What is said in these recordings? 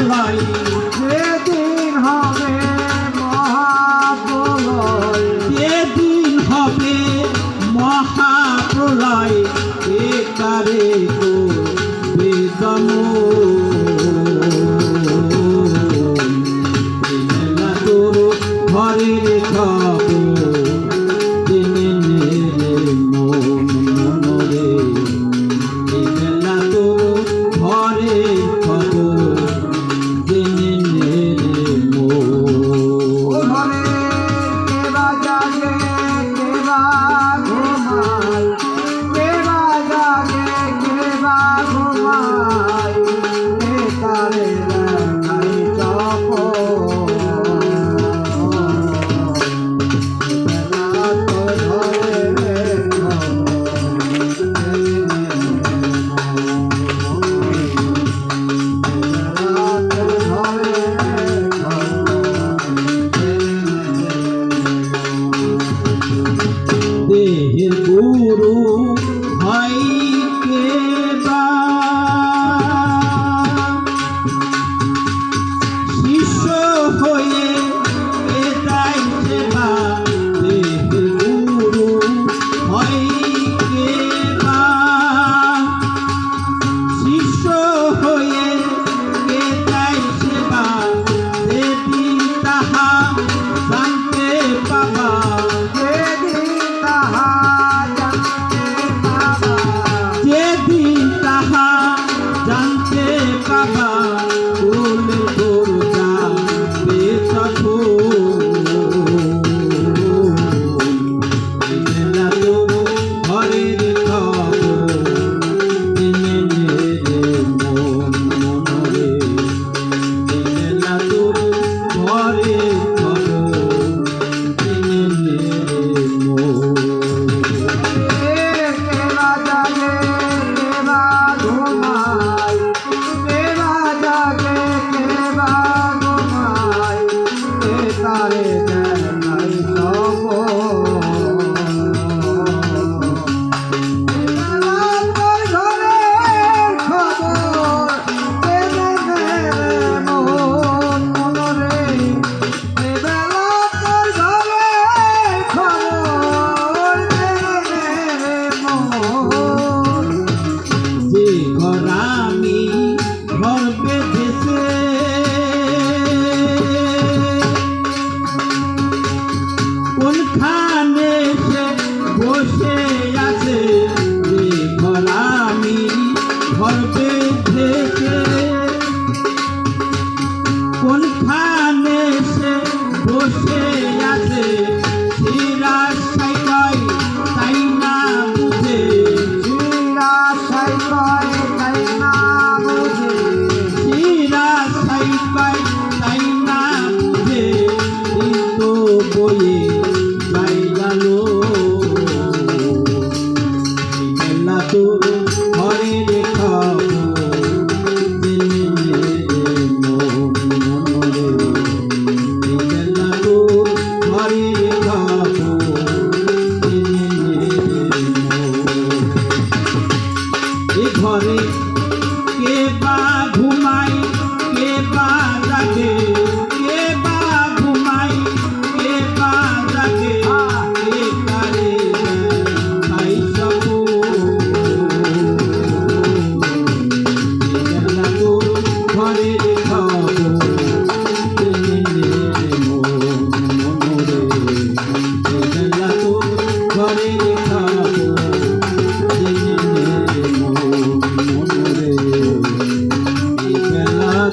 প্রলয় সেদিন হবে মহাপ্রলয় সেদিন হবে মহাপ্রলয় একারে তো বেদম ঘরের ঘর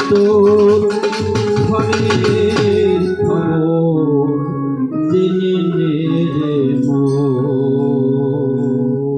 তোর ঘরে